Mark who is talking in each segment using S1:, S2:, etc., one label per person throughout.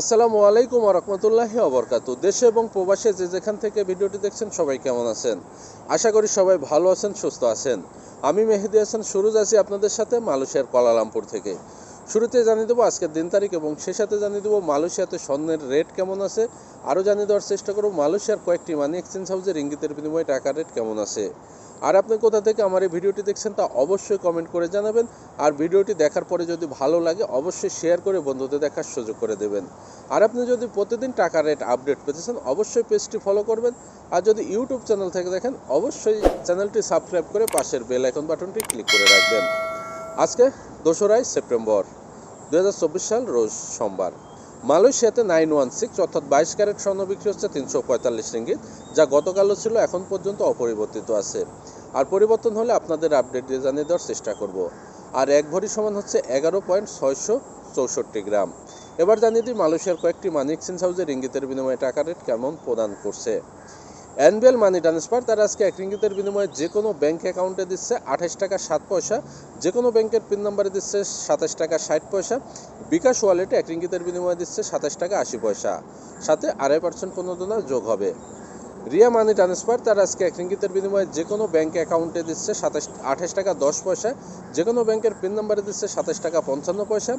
S1: আসসালামু আলাইকুম রহমতুল্লাহি অবরকাত দেশে এবং প্রবাসে যে যেখান থেকে ভিডিওটি দেখছেন, সবাই কেমন আছেন? আশা করি সবাই ভালো আছেন, সুস্থ আছেন। আমি মেহেদি হাসান, সুরুজ আছি আপনাদের সাথে মালয়েশিয়ার কলালামপুর থেকে। শুরুতে জানিয়ে দেবো আজকের দিন তারিখ এবং সে সাথে জানিয়ে দেবো মালয়েশিয়াতে স্বর্ণের রেট কেমন আছে। আরও জানিয়ে দেওয়ার চেষ্টা করব, মালয়েশিয়ার কয়েকটি মানি এক্সচেঞ্জ হাউসের ইঙ্গিতের বিনিময়ে টাকার রেট কেমন আছে। আর আপনি কোথা থেকে আমার এই ভিডিওটি দেখছেন তা অবশ্যই কমেন্ট করে জানাবেন। আর ভিডিওটি দেখার পরে যদি ভালো লাগে, অবশ্যই শেয়ার করে বন্ধুদের দেখার সুযোগ করে দেবেন। আর আপনি যদি প্রতিদিন টাকার রেট আপডেট পেতে চান, অবশ্যই পেজটি ফলো করবেন। আর যদি ইউটিউব চ্যানেল থেকে দেখেন, অবশ্যই চ্যানেলটি সাবস্ক্রাইব করে পাশের বেল আইকন বাটনটি ক্লিক করে রাখবেন। আজকে দোসরাই সেপ্টেম্বর। দুই হাজার চব্বিশ সাল রোজ সোমবার। মালয়েশিয়াতে নাইন ওয়ান সিক্স অর্থাৎ বাইশ ক্যারেট স্বর্ণ বিক্রি হচ্ছে তিনশো পঁয়তাল্লিশ রিঙ্গিত, যা গতকালও ছিল, এখন পর্যন্ত অপরিবর্তিত আছে। আর পরিবর্তন হলে আপনাদের আপডেট দিয়ে জানিয়ে দেওয়ার চেষ্টা করব। আর এক ভরি সমান হচ্ছে এগারো পয়েন্ট ছয়শো চৌষট্টি গ্রাম। এবার জানিয়ে দিই, মালয়েশিয়ার কয়েকটি মানি এক্সচেঞ্জ হাউসের রিঙ্গিতের বিনিময়ে টাকা রেট কেমন প্রদান করছে। এনবিএল মানি ট্রান্সফার, তারা আজকে এক রিঙ্গিতের বিনিময়ে যে কোনো ব্যাঙ্ক অ্যাকাউন্টে দিচ্ছে আঠাশ টাকা সাত পয়সা, যে কোনো ব্যাংকের পিন নাম্বারে দিচ্ছে সাতাশ টাকা ষাট পয়সা, বিকাশ ওয়ালেটে এক রিঙ্গিতের বিনিময়ে দিচ্ছে সাতাশ টাকা আশি পয়সা। সাথে আড়াই পার্সেন্ট পণ্য যোগ হবে। রিয়া মানি ট্রান্সফার তার আজকে এক রিঙ্গিতের বিনিময়ে যে কোনো ব্যাংক অ্যাকাউন্টে দিচ্ছে সাতাশ, আঠাশ টাকা, দশ পয়সা। যে কোনো ব্যাংকের পিন নাম্বারে দিচ্ছে সাতাশ টাকা, পঞ্চান্ন পয়সা।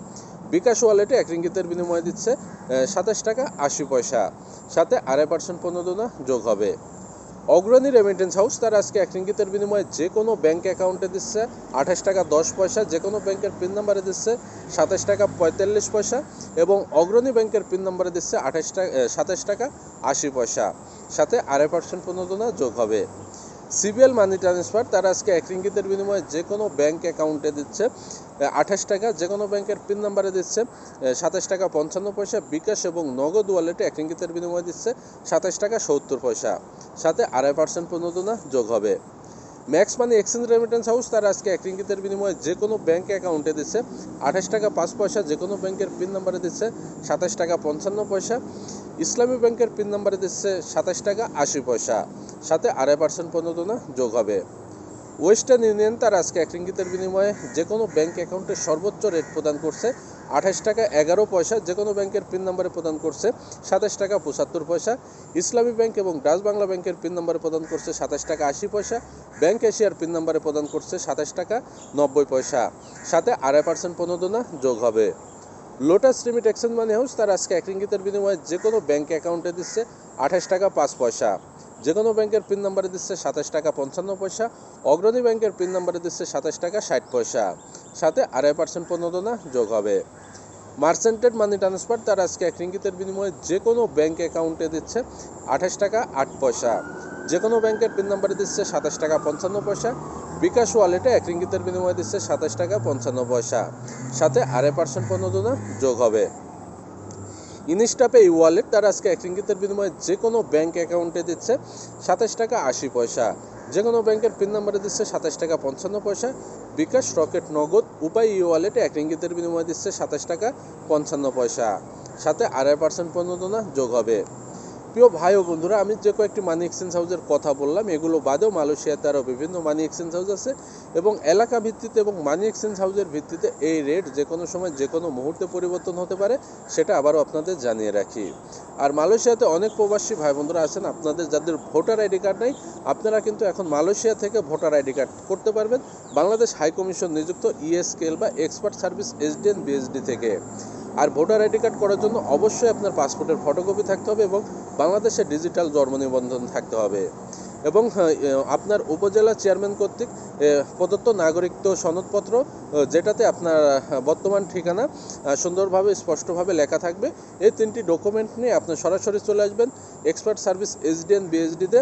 S1: বিকাশ ওয়ালেটে এক রিঙ্গিতের বিনিময়ে দিচ্ছে সাতাশ টাকা, আশি পয়সা। সাথে আড়াই পার্সেন্ট প্রণোদনা যোগ হবে। অগ্রণী রেমিটেন্স হাউস তারা আজকে এক রিঙ্গিতের বিনিময়ে যে কোনো ব্যাঙ্ক অ্যাকাউন্টে দিচ্ছে, আঠাশ টাকা দশ পয়সা, যে কোনো ব্যাংকের পিন নাম্বারে দিচ্ছে, সাতাশ টাকা পঁয়তাল্লিশ পয়সা এবং অগ্রণী ব্যাংকের পিন নাম্বারে দিচ্ছে আঠাশ টাকা সাতাশ টাকা আশি পয়সা। সাথে আড়াই পার্সেন্ট প্রণোদনা যোগ হবে। সিবিএল মানি ট্রান্সফার, তারা আজকে এক রিঙ্গিতের বিনিময়ে যে কোনো ব্যাংক অ্যাকাউন্টে দিচ্ছে আঠাশ টাকা যে কোনো ব্যাংকের পিন নাম্বারে দিচ্ছে সাতাশ টাকা পঞ্চান্ন পয়সা, বিকাশ এবং নগদ ওয়ালেটে এক রিঙ্গিতের বিনিময়ে দিচ্ছে সাতাশ টাকা সত্তর পয়সা। সাথে আড়াই পার্সেন্ট প্রণোদনা যোগ হবে। Max money exchange remittance house, তারা আজকে এক রিঙ্গিতের বিনিময়ে যে কোনো ব্যাংক অ্যাকাউন্টে দিচ্ছে, আঠাশ টাকা পাঁচ পয়সা যে কোনো ব্যাংকের পিন নাম্বারে দিচ্ছে সাতাশ টাকা পঞ্চান্ন পয়সা। ইসলামী ব্যাংকের পিন নাম্বারে দিচ্ছে সাতাশ টাকা আশি পয়সা। সাথে আড়াই পার্সেন্ট প্রণোদনা যোগ হবে। ওয়েস্টার্ন ইউনিয়ন তার আজকে এক রিঙ্গিতের বিনিময়ে যে কোনো ব্যাংক অ্যাকাউন্টে সর্বোচ্চ রেট প্রদান করছে আঠাশ টাকা এগারো পয়সা যে কোনো ব্যাংকের পিন নাম্বারে প্রদান করছে সাতাশ টাকা পঁচাত্তর পয়সা। ইসলামী ব্যাংক এবং ডাচ বাংলা ব্যাংকের পিন নাম্বারে প্রদান করছে সাতাশ টাকা আশি পয়সা। ব্যাংক এশিয়ার পিন নাম্বারে প্রদান করছে সাতাশ টাকা নব্বই পয়সা। সাথে আড়াই পার্সেন্ট প্রণোদনা যোগ হবে। Lotus remit exchange money house তার আজকে এক রিঙ্গিতের বিনিময়ে যে কোনো ব্যাংক অ্যাকাউন্টে দিচ্ছে আঠাশ টাকা পাঁচ পয়সা। যে কোনো ব্যাংকের পিন নাম্বারে দিচ্ছে সাতাশ টাকা পঞ্চান্ন পয়সা, অগ্রণী ব্যাংকের পিন নাম্বারে দিচ্ছে সাতাশ টাকা ষাট পয়সা। সাথে আড়াই পার্সেন্ট প্রণোদনা যোগ হবে। মার্সেন্টেড মানি ট্রান্সফার তার আজকে এক রিঙ্গিতের বিনিময়ে যে কোনো ব্যাংক অ্যাকাউন্টে দিচ্ছে আঠাশ টাকা আট পয়সা। যে কোনো ব্যাংকের পিন নাম্বারে দিচ্ছে সাতাশ টাকা পঞ্চান্ন পয়সা বিকাশ ওয়ালেটে এক রিঙ্গিতের বিনিময়ে দিচ্ছে সাতাশ টাকা পঞ্চান্ন পয়সা। সাথে আড়াই পার্সেন্ট প্রণোদনা যোগ হবে। ইনস্টাপে এই ওয়ালেট তার আজকে এক রিঙ্গিতের বিনিময়ে যে কোনো ব্যাঙ্ক অ্যাকাউন্টে দিচ্ছে সাতাশ টাকা আশি পয়সা। যে কোনো ব্যাংকের পিন নাম্বারে দিচ্ছে সাতাশ টাকা পঞ্চান্ন পয়সা। বিকাশ রকেট নগদ উপায় ই ওয়ালেটে এক রিঙ্গিতের বিনিময়ে দিচ্ছে সাতাশ টাকা পঞ্চান্ন পয়সা। সাথে আড়াই পার্সেন্ট প্রণোদনা যোগ হবে। প্রিয় ভাই ও বন্ধুরা, আমি যে কয়েকটি মানি এক্সচেঞ্জ হাউসের কথা বললাম, এগুলো বাদেও মালয়েশিয়াতে আরও বিভিন্ন মানি এক্সচেঞ্জ হাউস আছে এবং এলাকা ভিত্তিতে এবং মানি এক্সচেঞ্জ হাউসের ভিত্তিতে এই রেট যে কোনো সময় যে কোনো মুহূর্তে পরিবর্তন হতে পারে, সেটা আবারও আপনাদের জানিয়ে রাখি। আর মালয়েশিয়াতে অনেক প্রবাসী ভাই বন্ধুরা আছেন, আপনাদের যাদের ভোটার আইডি কার্ড নেই, আপনারা কিন্তু এখন মালয়েশিয়া থেকে ভোটার আইডি কার্ড করতে পারবেন, বাংলাদেশ হাই কমিশন নিযুক্ত ইএসকেএল বা এক্সপার্ট সার্ভিস এসডিএন বিএসডি থেকে। আর ভোটার আইডি কার্ড করার জন্য অবশ্যই আপনার পাসপোর্টের ফটোকপি থাকতে হবে এবং বাংলাদেশের ডিজিটাল জন্ম নিবন্ধন থাকতে হবে। এবং আহ, আপনার উপজেলা চেয়ারম্যান কর্তৃক প্রদত্ত নাগরিকত্ব সনদপত্র যেটাতে আপনার বর্তমান ঠিকানা সুন্দরভাবে স্পষ্টভাবে লেখা থাকবে। এই তিনটি ডকুমেন্ট নিয়ে আপনি সরাসরি চলে আসবেন এক্সপার্ট সার্ভিস এসডিএন বিএসডিতে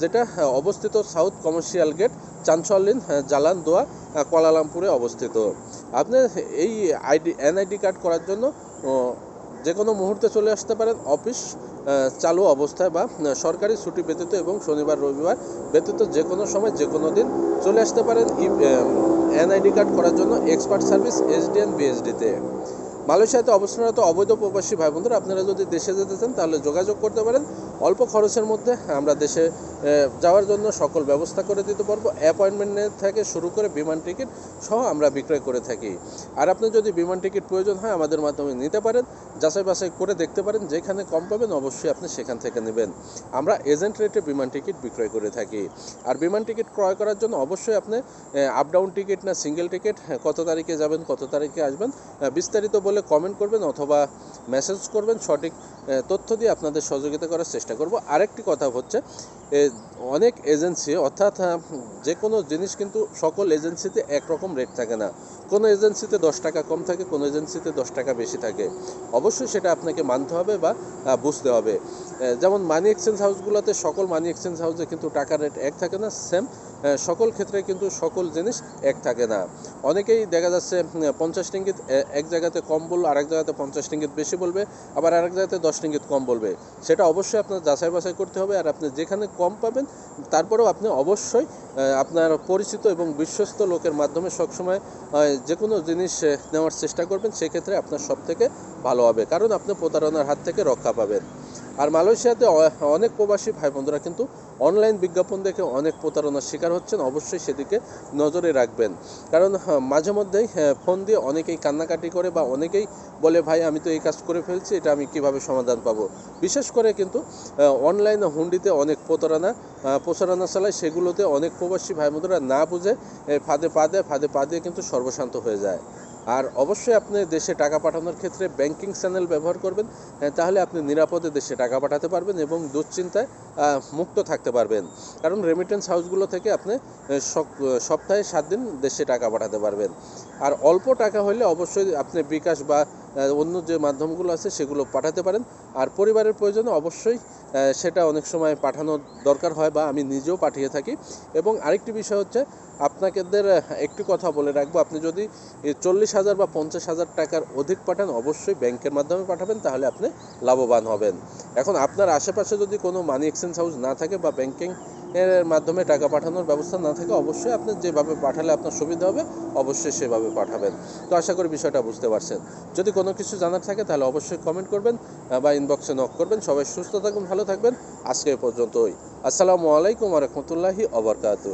S1: যেটা অবস্থিত সাউথ কমার্শিয়াল গেট চাঞ্চলিন জালান দোয়া কুয়ালালামপুরে অবস্থিত। আপনি এই আইডি এনআইডি কার্ড করার জন্য যে কোনো মুহূর্তে চলে আসতে পারেন অফিস চালু অবস্থায় বা সরকারি ছুটি ব্যতীত এবং শনিবার, রবিবার ব্যতীত যে কোনো সময় যে কোনো দিন চলে আসতে পারেন এনআইডি কার্ড করার জন্য এক্সপার্ট সার্ভিস এসডিএন বিএসডিতে মালয়েশিয়াতে অবস্থানরত অবৈধ প্রবাসী ভাই বন্ধুরা আপনারা যদি দেশে যেতে চান, তাহলে যোগাযোগ করতে পারেন অল্প খরচের মধ্যে আমরা দেশে যাওয়ার জন্য সকল ব্যবস্থা করে দিতে পারব। অ্যাপয়েন্টমেন্ট থেকে শুরু করে বিমান টিকিট সহ আমরা বিক্রয় করে থাকি। আর আপনি যদি বিমান টিকিট প্রয়োজন হয় আমাদের মাধ্যমে নিতে পারেন, যাচাই বাছাই করে দেখতে পারেন, যেখানে কম পাবেন অবশ্যই আপনি সেখান থেকে নেবেন। আমরা এজেন্ট রেটে বিমান টিকিট বিক্রয় করে থাকি। আর বিমান টিকিট ক্রয় করার জন্য অবশ্যই আপনি আপ ডাউন টিকিট না সিঙ্গেল টিকিট কত তারিখে যাবেন, কত তারিখে আসবেন বিস্তারিত বলে কমেন্ট করবেন অথবা মেসেজ করবেন সঠিক তথ্য দিয়ে আপনাদের সহযোগিতা করার চেষ্টা করব। আরেকটি কথা হচ্ছে অনেক এজেন্সি, অর্থাৎ যে কোনো জিনিস কিন্তু সকল এজেন্সিতে একরকম রেট থাকে না। কোনো এজেন্সিতে দশ টাকা কম থাকে, কোনো এজেন্সিতে দশ টাকা বেশি থাকে। অবশ্যই সেটা আপনাকে মানতে হবে বা বুঝতে হবে। যেমন মানি এক্সচেঞ্জ হাউসগুলোতে সকল মানি এক্সচেঞ্জ হাউসে কিন্তু টাকার রেট এক থাকে না সেম সকল ক্ষেত্রে কিন্তু সকল জিনিস এক থাকে না। অনেকেই দেখা যাচ্ছে পঞ্চাশ টিঙ্গিত এক জায়গাতে কম বলল, আরেক জায়গাতে পঞ্চাশ টিঙ্গিত বেশি বলবে, আবার আরেক জায়গাতে দশ টিঙ্গিত কম বলবে। সেটা অবশ্যই আপনার যাচাই বাছাই করতে হবে, আর আপনি যেখানে কম পাবেন, তারপরেও আপনি অবশ্যই আপনার পরিচিত এবং বিশ্বস্ত লোকের মাধ্যমে সবসময় যে কোনো জিনিস নেওয়ার চেষ্টা করবেন, সেক্ষেত্রে আপনার সব থেকে ভালো হবে। কারণ আপনি প্রতারণার হাত থেকে রক্ষা পাবেন। আর মালয়েশিয়াতে অনেক প্রবাসী ভাই বন্ধুরা কিন্তু অনলাইন বিজ্ঞাপন দেখে অনেক প্রতারণার শিকার হচ্ছেন। অবশ্যই সেদিকে নজরে রাখবেন। কারণ মাঝে মধ্যেই ফোন দিয়ে অনেকেই কান্নাকাটি করে বা অনেকেই বলে, ভাই, আমি তো এই কাজ করে ফেলছি, এটা আমি কীভাবে সমাধান পাবো? বিশেষ করে কিন্তু অনলাইন হুন্ডিতে অনেক প্রতারণা প্রচারণা চালায়। সেগুলোতে অনেক প্রবাসী ভাই বন্ধুরা না বুঝে ফাঁদে পা দেয়, ফাঁদে পা দিয়ে কিন্তু সর্বশান্ত হয়ে যায়। আর অবশ্যই আপনি দেশে টাকা পাঠানোর ক্ষেত্রে ব্যাংকিং চ্যানেল ব্যবহার করবেন তাহলে আপনি নিরাপদে দেশে টাকা পাঠাতে পারবেন এবং দুশ্চিন্তায় মুক্ত থাকতে পারবেন। কারণ রেমিটেন্স হাউসগুলো থেকে আপনি সপ্তাহে সাত দিন দেশে টাকা পাঠাতে পারবেন। আর অল্প টাকা হলে অবশ্যই আপনি বিকাশ বা অন্য যে মাধ্যমগুলো আছে সেগুলো পাঠাতে পারেন। আর পরিবারের প্রয়োজনে অবশ্যই সেটা অনেক সময় পাঠানোর দরকার হয় বা আমি নিজেও পাঠিয়ে থাকি। এবং আরেকটি বিষয় হচ্ছে, আপনাদের একটি কথা বলে রাখব। আপনি যদি চল্লিশ হাজার বা পঞ্চাশ হাজার টাকার অধিক পাঠান, অবশ্যই ব্যাংকের মাধ্যমে পাঠাবেন, তাহলে আপনি লাভবান হবেন। এখন আপনার আশেপাশে যদি কোনো মানি এক্সচেঞ্জ হাউস না থাকে বা ব্যাংকিং এর মাধ্যমে টাকা পাঠানোর ব্যবস্থা না থাকে, অবশ্যই আপনি যেভাবে পাঠালে আপনার সুবিধা হবে, অবশ্যই সেভাবে পাঠাবেন। তো আশা করি বিষয়টা বুঝতে পারছেন। যদি কোনো কিছু জানার থাকে তাহলে অবশ্যই কমেন্ট করবেন বা ইনবক্সে নক করবেন। সবাই সুস্থ থাকুন, ভালো থাকবেন। আজকে পর্যন্তই। আসসালামু আলাইকুম রহমতুল্লাহি অবরকাত